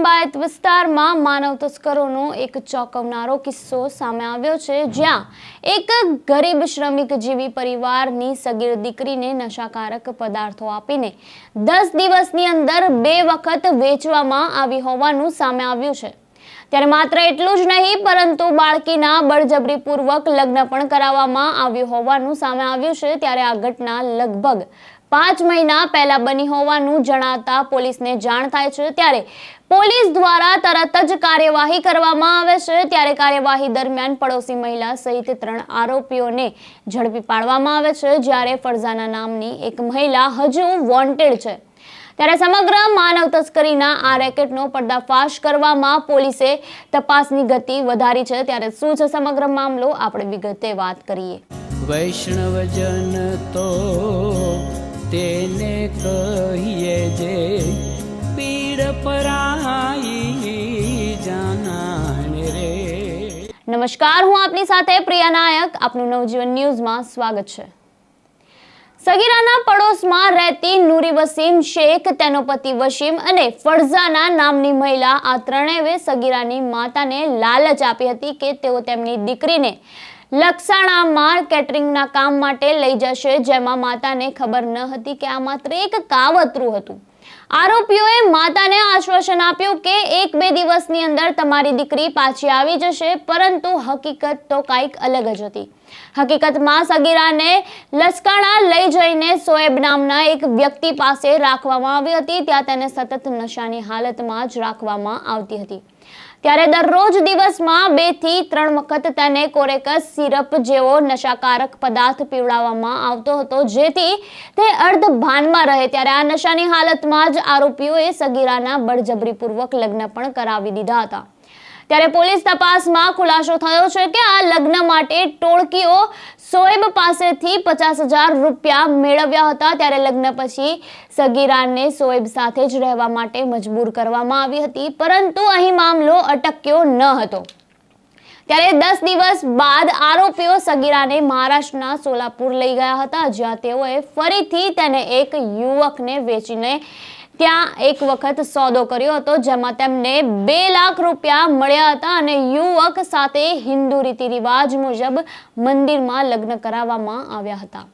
લિંબાયત વિસ્તારમાં માનવ તસ્કરોનો એક ચોંકાવનારો કિસ્સો સામે આવ્યો છે. જ્યાં એક ગરીબ શ્રમિક જીવી પરિવારની સગીર દીકરીને નશાકારક પદાર્થો આપીને દસ દિવસની અંદર બે વખત વેચવામાં આવી હોવાનું સામે આવ્યું છે. ત્યારે માત્ર એટલું જ નહીં, પરંતુ બાળકીના બળજબરીપૂર્વક લગ્ન પણ કરાવવામાં આવ્યું હોવાનું સામે આવ્યું છે. ત્યારે આ ઘટના લગભગ પાંચ મહિના પહેલા બની હોવાનું જણાતા પોલીસને જાણ થાય છે. ત્યારે પોલીસ દ્વારા તરત જ કાર્યવાહી કરવામાં આવે છે. ત્યારે કાર્યવાહી દરમિયાન પડોશી મહિલા સહિત ત્રણ આરોપીઓને ઝડપી પાડવામાં આવે છે, જ્યારે ફરઝાના નામની એક મહિલા હજુ વોન્ટેડ છે. ત્યારે સમગ્ર માનવ તસ્કરીના આ રેકેટનો પર્દાફાશ કરવામાં પોલીસે તપાસની ગતિ વધારી છે. ત્યારે શું છે સમગ્ર મામલો? આપણે વિગતે વાત કરીએ. વૈષ્ણવજન તો કહીએ જે પીડ પરાઈ જાનાને રે. નમસ્કાર, હું આપની સાથે પ્રિયા નાયક. આપનું નવજીવન ન્યૂઝમાં સ્વાગત છે. સગીરાના પડોશમાં રહેતી નુરી વસીમ શેખ, તેનો પતિ વસીમ અને ફરઝાના નામની મહિલા આ ત્રણેય સગીરાની માતાને લાલચ આપી હતી કે તેઓ તેમની દીકરીને લક્ષાણામાં કેટરિંગના કામ માટે લઈ જશે, જેમાં માતાને ખબર ન હતી કે આ માત્ર એક કાવતરું હતું. આરોપીઓએ માતાને આશ્વાસન આપ્યું કે એક બે દિવસની અંદર તમારી દીકરી પાછી આવી જશે, પરંતુ હકીકત તો કાંઈક અલગ જ હતી. હકીકતમાં સગીરાને લસકાણા લઈ જઈને સોએબ નામના એક વ્યક્તિ પાસે રાખવામાં આવી હતી, ત્યાં તેને સતત નશાની હાલતમાં જ રાખવામાં આવતી હતી. ત્યારે દરરોજ દિવસમાં બેથી ત્રણ વખત તેને કોરેકસ સિરપ જેવો નશાકારક પદાર્થ પીવડાવવામાં આવતો હતો, જેથી તે અર્ધ ભાનમાં રહે. ત્યારે આ નશાની હાલતમાં જ આરોપીઓએ સગીરાના બળજબરીપૂર્વક લગ્ન પણ કરાવી દીધા હતા. ત્યારે પોલીસ તપાસમાં ખુલાસો થયો છે કે આ લગ્ન માટે ટોળકીઓ સોએબ પાસેથી પચાસ હજાર રૂપિયા મેળવ્યા હતા. ત્યારે લગ્ન પછી સગીરાને સોએબ સાથે જ રહેવા માટે મજબૂર કરવામાં આવી હતી, પરંતુ અહીં મામલો અટક્યો ન હતો. ત્યારે દસ દિવસ બાદ આરોપીઓ સગીરાને મહારાષ્ટ્રના સોલાપુર લઈ ગયા હતા, જ્યાં તેઓએ ફરીથી તેને એક યુવકને વેચીને ત્યાં એક વખત સોદો કર્યો હતો, જેમાં તેમને બે લાખ રૂપિયા મળ્યા હતા અને યુવક સાથે હિન્દુ રીતિ રિવાજ મુજબ મંદિરમાં લગ્ન કરાવવામાં આવ્યા હતા.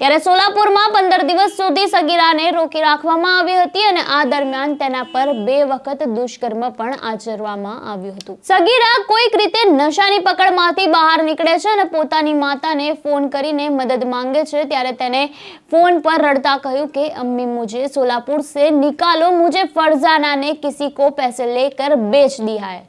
ત્યારે સોલાપુરમાં પંદર દિવસ સુધી સગીરાને રોકી રાખવામાં આવી હતી અને આ દરમિયાન તેના પર બે વખત દુષ્કર્મ પણ આચરવામાં આવ્યું હતું. સગીરા કોઈક રીતે નશાની પકડમાંથી બહાર નીકળે છે અને પોતાની માતાને ફોન કરીને મદદ માંગે છે, ત્યારે તેને ફોન પર રડતા કહ્યું કે, અમ્મી, મુજે સોલાપુર સે નિકાલો, મુજે ફરજાનાને કિસી કો પૈસે લેકર બેચ દિયા હૈ.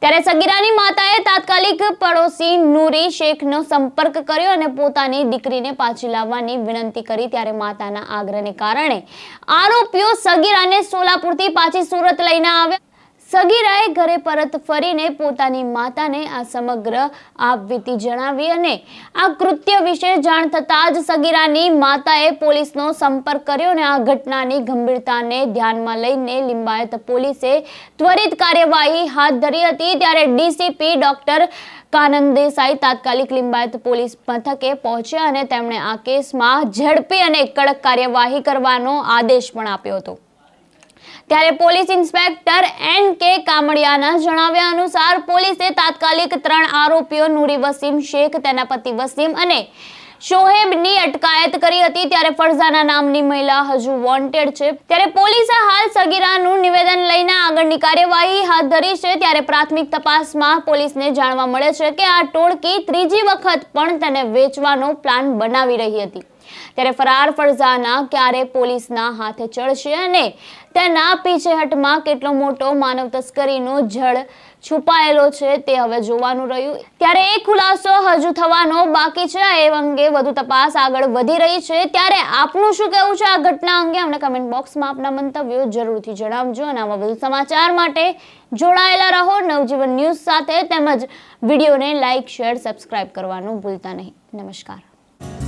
ત્યારે સગીરાની માતાએ તાત્કાલિક પડોશી નૂરી શેખનો સંપર્ક કર્યો અને પોતાની દીકરીને પાછી લાવવાની વિનંતી કરી ત્યારે માતાના આગ્રહને કારણે આરોપીઓ સગીરાને સોલાપુરથી પાછી સુરત લઈને આવ્યા. સગીરાએ ઘરે પરત ફરીને પોતાની માતાને આ સમગ્ર આપવીતી જણાવી અને આ કૃત્ય વિશે જાણ થતાં જ સગીરાની માતાએ પોલીસનો સંપર્ક કર્યો અને આ ઘટનાની ગંભીરતાને ધ્યાનમાં લઈને લિંબાયત પોલીસે ત્વરિત કાર્યવાહી હાથ ધરી હતી. ત્યારે ડીસીપી ડોક્ટર કાનંદ દેસાઈ તાત્કાલિક લિંબાયત પોલીસ મથકે પહોંચ્યા અને તેમણે આ કેસમાં ઝડપી અને કડક કાર્યવાહી કરવાનો આદેશ પણ આપ્યો હતો. ત્યારે પોલીસ ઇન્સ્પેક્ટર એન કે કામડિયાના જણાવ્યા અનુસાર પોલીસે તાત્કાલિક ત્રણ આરોપીઓ નુરી વસીમ શેખ, તેના પતિ વસીમ અને શોહેબની અટકાયત કરી હતી. ત્યારે ફરઝાના નામની મહિલા હજુ વોન્ટેડ છે. ત્યારે પોલીસે હાલ સગીરાનું નિવેદન લઈને આગળની કાર્યવાહી હાથ ધરી છે. ત્યારે પ્રાથમિક તપાસમાં પોલીસને જાણવા મળે છે કે આ ટોળકી ત્રીજી વખત પણ તેને વેચવાનો પ્લાન બનાવી રહી હતી. ત્યારે ફરાર ફરઝાના ક્યારે પોલીસના હાથે ચડશે અને તેના પીછેહટમાં કેટલો મોટો માનવ તસ્કરીનો જળ છુપાયેલો છે તે હવે જોવાનું રહ્યું. ત્યારે એ ખુલાસો હજુ થવાનો બાકી છે. એ અંગે વધુ તપાસ આગળ વધી રહી છે. ત્યારે આપનું શું કહેવું છે આ ઘટના અંગે? અમને કમેન્ટ બોક્સમાં આપના મંતવ્યો જરૂરથી જણાવજો અને આવા વધુ સમાચાર માટે જોડાયેલા રહો. નવજીવન ન્યૂઝ સાથે તેમજ વિડીયોને લાઇક શેર સબસ્ક્રાઇબ કરવાનું ભૂલતા નહીં. નમસ્કાર.